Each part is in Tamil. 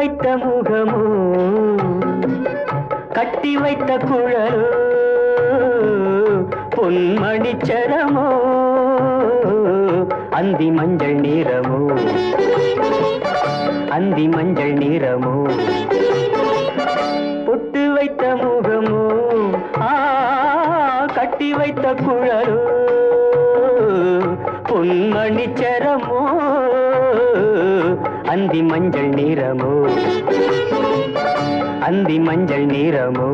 வைத்த முகமோ கட்டி வைத்த குழலோ பொன்மணிச்சரமோ அந்தி மஞ்சள் நீரமோ அந்தி மஞ்சள் நீரமோ பொட்டு வைத்த முகமோ ஆ கட்டி வைத்த குழலோ பொன்மணிச்சரமோ அந்தி மஞ்சள் நீரமோ அந்தி மஞ்சள் நீரமோ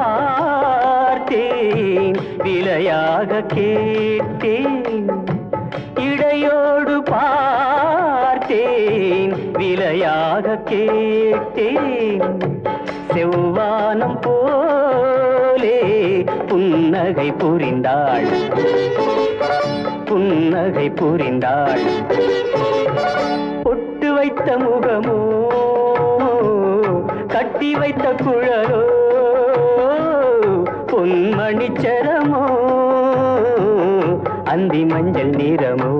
பார்த்தேன் விலையாக கேட்டேன். இடையோடு பார்த்தேன் விலையாக கேட்டேன். செவ்வானம் போலே புன்னகை புரிந்தாள். புன்னகை புரிந்தாள். பொட்டு வைத்த முகமோ கட்டி வைத்த குழலோ பொன்மணி சரமோ அந்தி மஞ்சள் நிறமோ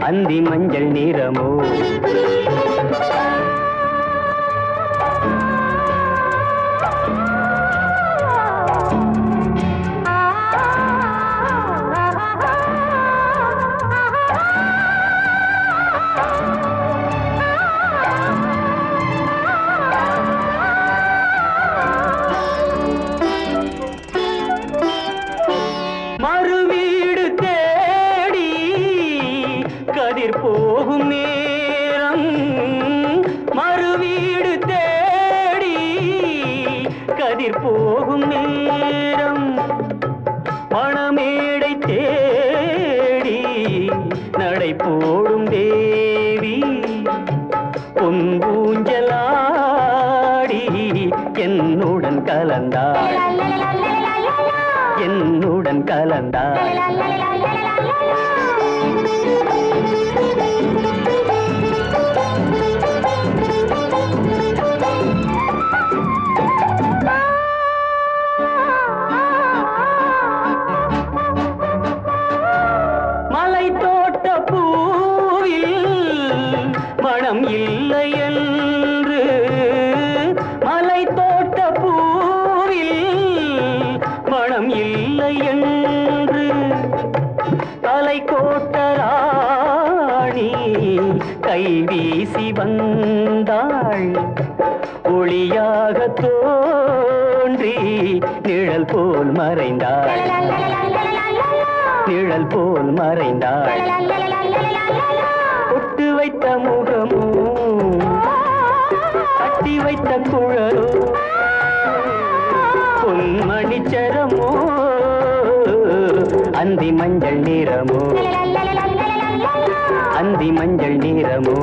அந்தி மஞ்சள் நிறமோ. போகும் நேரம் மறுவீடு தேடி கதிர் போகும் நேரம் மணமேடை தேடி நடை போடும் தேவி பொன்பூஞ்சலாடி என்னுடன் கலந்தாள் என்னுடன் கலந்தாள் you தோட்ட பூவில் மனம் இல்லை என்று மலை தோட்ட பூவில் மனம் இல்லை என்று தலை கோட்டராணி கை வீசி வந்தாள். ஒளியாக தோன்றி நிழல் போல் மறைந்தாள். நிழல் போல் மறைந்தாள். ஒட்டு வைத்த முகமும் கட்டி வைத்த குழலும் பொன்மணி சரமோ அந்தி மஞ்சள் நிறமோ அந்தி மஞ்சள் நிறமோ.